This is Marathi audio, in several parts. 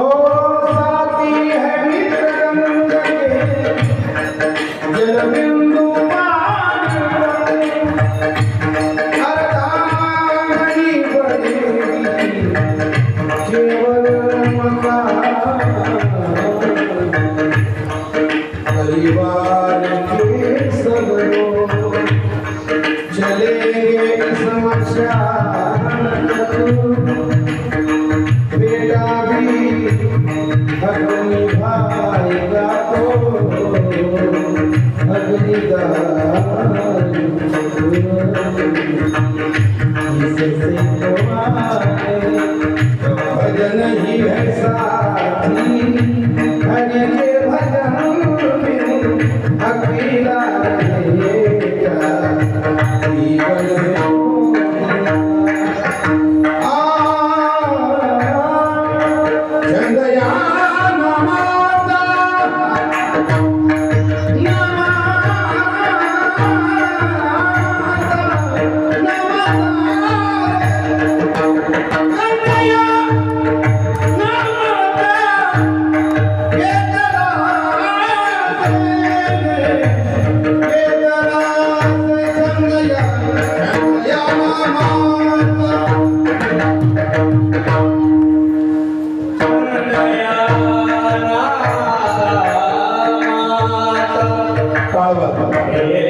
हो, साथी है मित्र जल में ايني بھائی estava.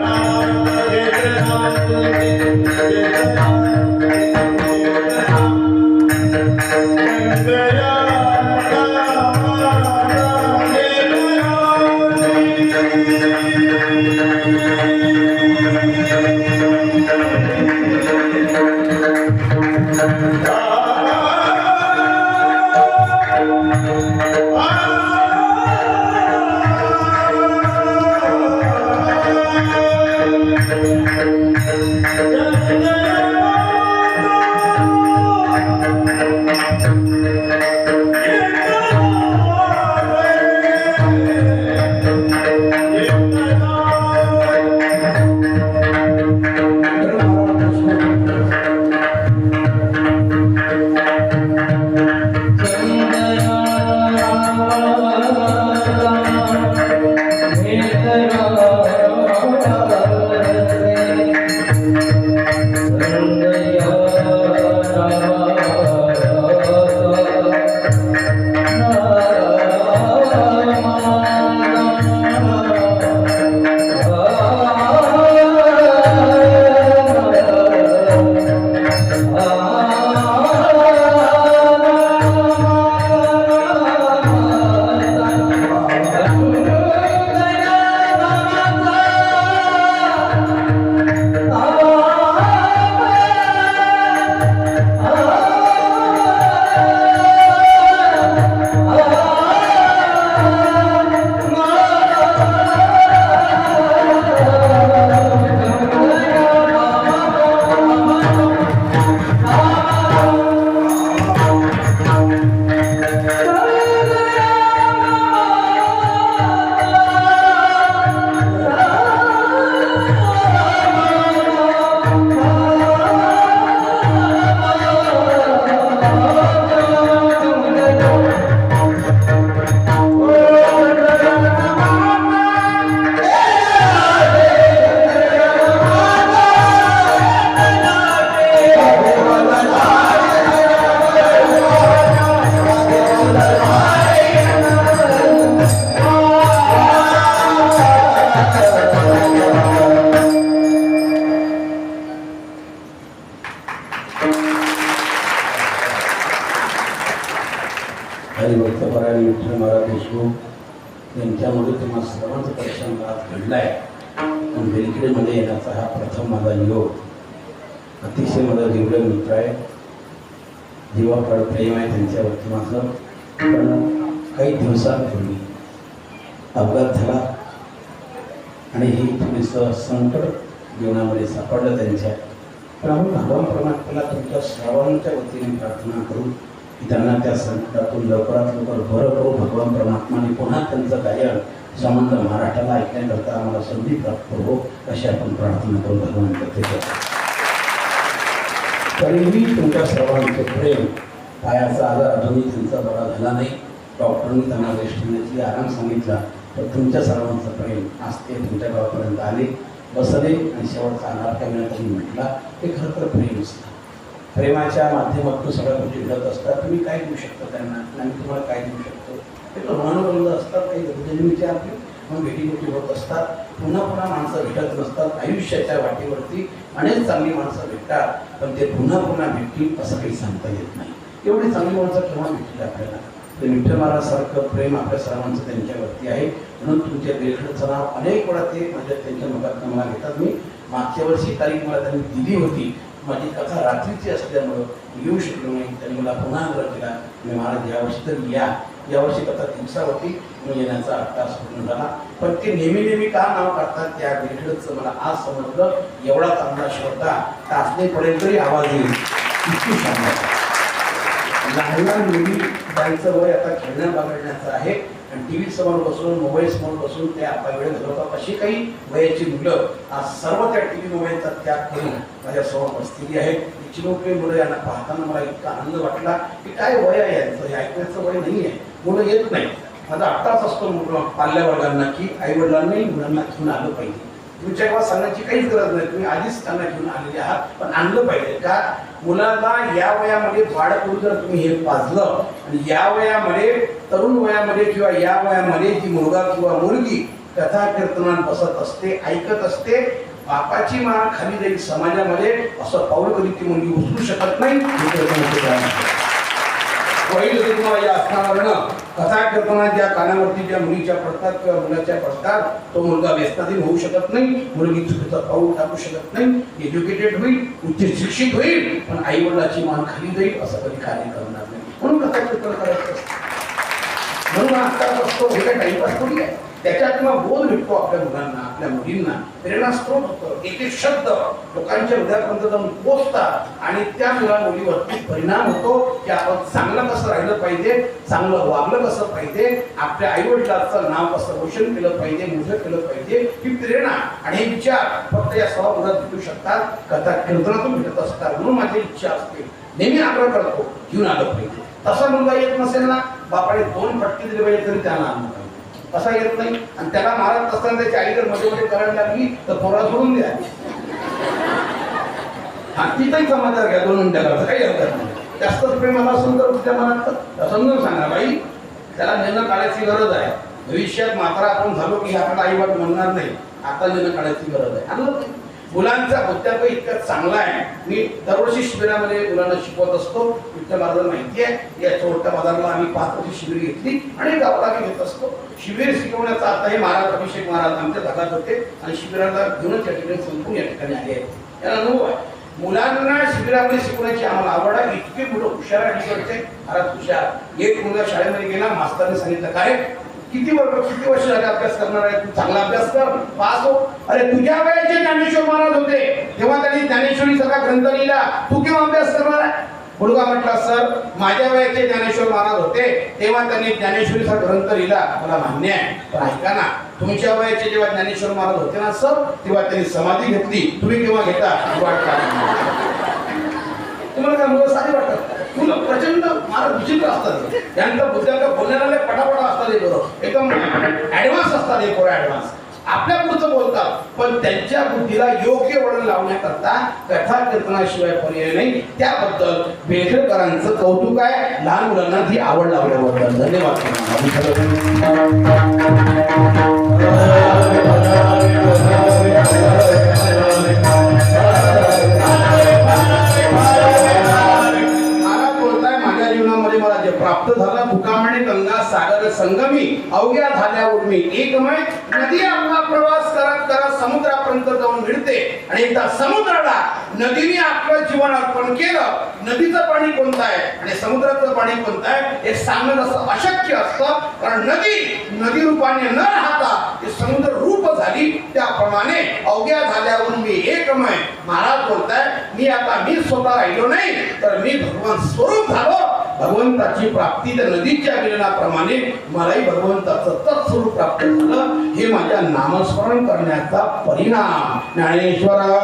हरिभक्त परायण विठ्ठल महाराज देशमुख यांच्यामुळे तुम्हा सर्वांचं दर्शन आज घडलाय. पण बेलखेडमध्ये येण्याचा हा प्रथम माझा योग. अतिशय माझा जीवलग मित्र आहे. जीवाफळ प्रेम आहे त्यांच्यावरती माझं. पण काही दिवसांपूर्वी अपघात झाला. आणि हे थोडीसं संकट जीवनामध्ये सापडलं त्यांच्या. पण आपण भगवान परमात्म्याला तुमच्या सर्वांच्या वतीने प्रार्थना करू त्यांना त्या संकटातून लवकरात लवकर बरं करू भगवान परमात्माने पुन्हा त्यांचं कार्य समंत महाराष्ट्राला ऐकण्याकरता आम्हाला संधी प्राप्त हो अशी आपण प्रार्थना करू भगवान करते. तरीही तुमच्या सर्वांचे प्रेम पायाचा आजार अजूनही त्यांचा बरा झाला नाही. डॉक्टरांनी त्यांना रेस्ट घेण्याची आराम सांगितला तर तुमच्या सर्वांचं प्रेम आज ते तुमच्या गावापर्यंत आले. बसले आणि शेवटचा आधार काय मिळत त्यांनी म्हटला. ते खरं तर प्रेम असतं. प्रेमाच्या माध्यमातून सगळ्या गोष्टी घडत असतात. तुम्ही काय देऊ शकता त्यांना? आम्ही तुम्हाला काय देऊ शकतो? ते प्रमाणबंद असतात काही जन्मीचे आपले मग भेटीगोटी होत असतात. पुन्हा पुन्हा माणसं भेटत नसतात. आयुष्याच्या वाटेवरती अनेक चांगली माणसं भेटतात पण ते पुन्हा पुन्हा भेटतील असं काही सांगता येत नाही. एवढी चांगली माणसं केव्हा भेटतील आपल्याला? ते विठ्ठल महाराजसारखं प्रेम आपल्या सर्वांचं त्यांच्यावरती आहे. म्हणून तुमच्या बेलखडचं नाव अनेक वेळा ते माझ्या त्यांच्या मुखात मला घेतात. मी मागच्या वर्षी तारीख मला त्यांनी दिली होती. माझी कथा रात्रीची असल्यामुळं येऊ शकलो नाही. त्यांनी मला पुन्हा आग्रह केला मी महाराज यावर्षी तर या. यावर्षी कथा दिवसा होती मी येण्याचा आठ पूर्ण झाला. पण ते नेहमी नेहमी का नाव काढतात त्या भेटचं मला आज समजलं. एवढा चांगला श्रोता टाचणीपर्यंत तरी आवाज येईल. इतकी सांगत लहान लहान मुली त्यांचं वय आता खेळण्या बागडण्याचं आहे. आणि टी व्ही समोर बसून मोबाईल समोर बसून ते आपला वेळ घालवतात अशी काही वयाची मुलं आज सर्व त्या टी व्ही मोबाईलचा त्याग करून माझ्यासमोर बसलेली आहेत ही मुलं यांना पाहताना मला इतका आनंद वाटला की काय वय आहे यांचं? हे ऐकण्याचं वय नाही आहे मुलं येत नाही माझा आत्ताच असतो मुलं पाल्या वर्गांना की आई वडिलांनाही मुलांना घेऊन आलं पाहिजे. तुमच्या गावात सांगण्याची काहीच गरज नाही. तुम्ही आधीच त्यांना घेऊन आलेले आहात. पण आणलं पाहिजे. का मुलाला या वयामध्ये वाढ करून जर तुम्ही हे पाजलं आणि या वयामध्ये तरुण वयामध्ये किंवा या वयामध्ये जी मुलगा किंवा मुलगी कथा कीर्तनात बसत असते ऐकत असते बापाची मान खाली जाईल समाजामध्ये असं पाऊल कधी ती मुलगी उचलू शकत नाही हे त्याचं मोठं कारण आहे. पहिलं तर तुम्हाला या असणाऱ्यानं कथा कीर्तना ज्या कानावरती ज्या मुलीच्या पडतात किंवा मुलाच्या पडतात तो मुलगा व्यस्ताधीन होऊ शकत नाही मुलगी चुकीचा पाऊल टाकू शकत नाही एज्युकेटेड होईल उच्च शिक्षित होईल पण आई वडिलाची मान खाली जाईल असं कधी कार्य करणार नाही म्हणून कथा कीर्तन करायचं असतं. म्हणून आजकाल असतो हे काय टाईमपास थोडी आहे त्याच्यात मग बोध भेटतो आपल्या मुलांना आपल्या मुलींना. प्रेरणास्त्रोत होतं. एक एक शब्द लोकांच्या हृदयापर्यंत जाऊन पोचतात आणि त्या मुला मुलीवरती परिणाम होतो की आपण चांगलं कसं राहिलं पाहिजे चांगलं वागलं कसं पाहिजे आपल्या आई वडिलांचं नाव कसं रोशन केलं पाहिजे मोठं केलं पाहिजे ही प्रेरणा आणि हे विचार फक्त या सभागृहात भेटू शकतात. कथा कीर्तनातून भेटत असतात म्हणून माझी इच्छा असते. नेहमी आग्रह करतो घेऊन आलं पाहिजे. तसा मुलगा येत नसेल ना बापाने दोन फटके दिले पाहिजे तरी त्याला कसा येत नाही. आणि त्याला मारत असताना त्याची आई जर मध्ये मध्ये करायला लागली तर पोरा सोडून द्या. हा तिथंही समाचार घ्या दोन मिनिटाला काही हरकत नाही. जास्तच प्रेमाला असेल तर तुझ्या मनात तर समजून सांगा बाई. त्याला निर्णय काढायची गरज आहे. भविष्यात मात्र आपण झालो की आपण आई बाप म्हणणार नाही. आता निर्णय काढायची गरज आहे. आणि मुलांचा बुद्ध्याक इतका चांगला आहे. मी दरवर्षी शिबिरामध्ये मुलांना शिकवत असतो. विठ्ठल महाराजांना माहिती आहे. या चोरट्या बाजारला आम्ही पाच वर्षी शिबिर घेतली आणि गावाला आम्ही घेत असतो. शिबिर शिकवण्याचा आता हे महाराज अभिषेक महाराज आमच्या भागात होते आणि शिबिराला घेऊनच या ठिकाणी संपून या ठिकाणी आले आहेत. याला अनुभव आहे. मुलांना शिबिरामध्ये शिकवण्याची आम्हाला आवड आहे. इतकी मुलं हुशार आणि करते. महाराज हुशार एक मुलगा शाळेमध्ये गेला. मास्तरने सांगितलं काय? किती वर्ष किती वर्ष झाले अभ्यास करणार आहे? तू चांगला अभ्यास कर पास हो. अरे तुझ्या वयाचे ज्ञानेश्वर महाराज होते. तेव्हा त्यांनी ज्ञानेश्वरी सगळा ग्रंथ लिहिला. तू केव्हा अभ्यास करणार आहे? मुलगा म्हटला सर माझ्या वयाचे ज्ञानेश्वर महाराज होते. तेव्हा त्यांनी ज्ञानेश्वरीचा ग्रंथ लिहिला. मला मान्य आहे. पण ऐका ना तुमच्या वयाचे जेव्हा ज्ञानेश्वर महाराज होते ना सर तेव्हा त्यांनी समाधी घेतली. तुम्ही केव्हा घेता? वाट तुम्हाला काय मुलं साधी वाटतात? मुलं प्रचंड मार विचित्र असतात. त्यांचा बुद्ध्यांक बोलण्याला पटापटा असतात हे बरोबर एकदम ऍडव्हान्स असतात हे पोरं ऍडव्हान्स आपल्या पुढचं बोलतात पण त्यांच्या बुद्धीला योग्य वळण लावण्याकरता कथा कीर्तनाशिवाय पर्याय नाही. त्याबद्दल बेघरकरांचं कौतुक आहे. लहान मुलांना ती आवड लावल्याबद्दल. धन्यवाद. प्राप्त झालं फुकामणे गंगा सागर संगमी अवघ्या झाल्यावर मी एकमय नदी आपला प्रवास करत करत समुद्रापर्यंत जाऊन मिळते. आणि एकदा समुद्राला नदीने आपलं जीवन अर्पण केलं नदीचं पाणी कोणतं आहे? आणि समुद्राचं पाणी कोणतं आहे? हे सांगणं असं अशक्य असतं कारण नदी नदी रूपाने न राहता ते समुद्र रूप झाली त्याप्रमाणे अवघ्या झाल्यावर मी एकमय महाराज बोलताय मी आता मी स्वतः राहिलो नाही तर मी भगवान स्वरूप झालो भगवंताची प्राप्ती त्या नदीच्या मिलनाप्रमाणे मलाही भगवंताचं तत्स्वरूप प्राप्त झालं. हे माझ्या नामस्मरण करण्याचा परिणाम. ज्ञानेश्वरा.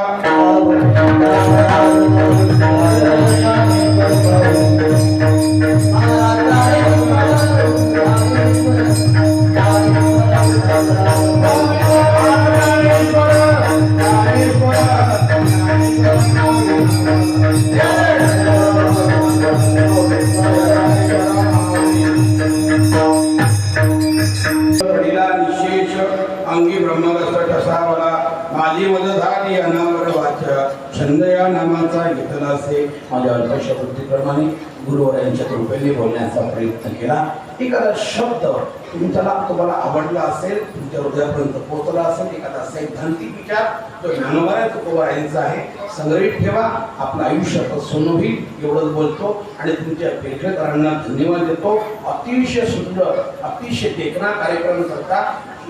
प्रयत्न केला. एखादा शब्द तुमच्याला तुम्हाला आवडला असेल तुमच्या हृदयापर्यंत पोहोचला असेल एखादा सैद्धांतिक विचार जो ज्ञानवाऱ्या तुकोबा यांचा आहे संग्रहित ठेवा. आपलं आयुष्य सोनं होईल एवढंच बोलतो. आणि तुमच्या पेठेकरांना धन्यवाद देतो. अतिशय सुंदर अतिशय देखणा कार्यक्रम करता.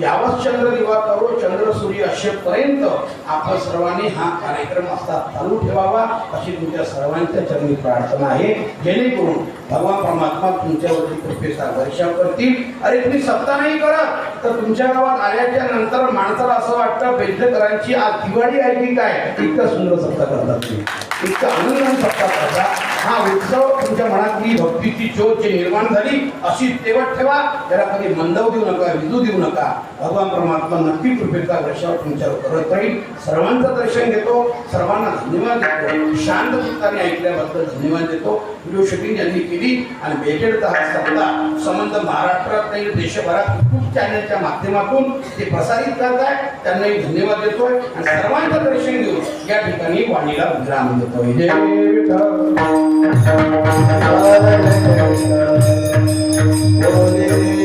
यावत चंद्र दिवा करो चंद्र सूर्य असेपर्यंत आपण सर्वांनी हा कार्यक्रम असा चालू ठेवावा अशी तुमच्या सर्वांच्या चरणी प्रार्थना आहे. जेणेकरून भगवान परमात्मा तुमच्यावरती कृपेचा वर्षा करतील. अरे तुम्ही सत्ता नाही करत तर तुमच्या गावात आल्याच्यानंतर माणसाला असं वाटतं बेंडकरांची आज दिवाळी आहे की काय? इतकं सुंदर सत्ता करतात तुम्ही इतकं अनुमान सत्ता करतात. हा उत्सव तुमच्या मनातली भक्तीची ज्योत जी निर्माण झाली अशी तेवट ठेवा. त्याला कधी मंदव देऊ नका विजू देऊ नका. भगवान परमात्मा नक्की कृपेचा वर्षावर तुमच्यावर करत राहील. सर्वांचं दर्शन घेतो. सर्वांना धन्यवाद देतो. शांत चित्ताने ऐकल्याबद्दल धन्यवाद देतो. व्हिडिओ शूटिंग यांनी केली आणि बेटेडचा हा सप्ता संबंध महाराष्ट्रात नाही देशभरात खूप चॅनलच्या माध्यमातून ते प्रसारित करत आहे. त्यांनाही धन्यवाद देतोय. आणि सर्वांचं दर्शन घेऊन या ठिकाणी वाणीला विराम देतोय. जय विठ्ठल. Hallelujah.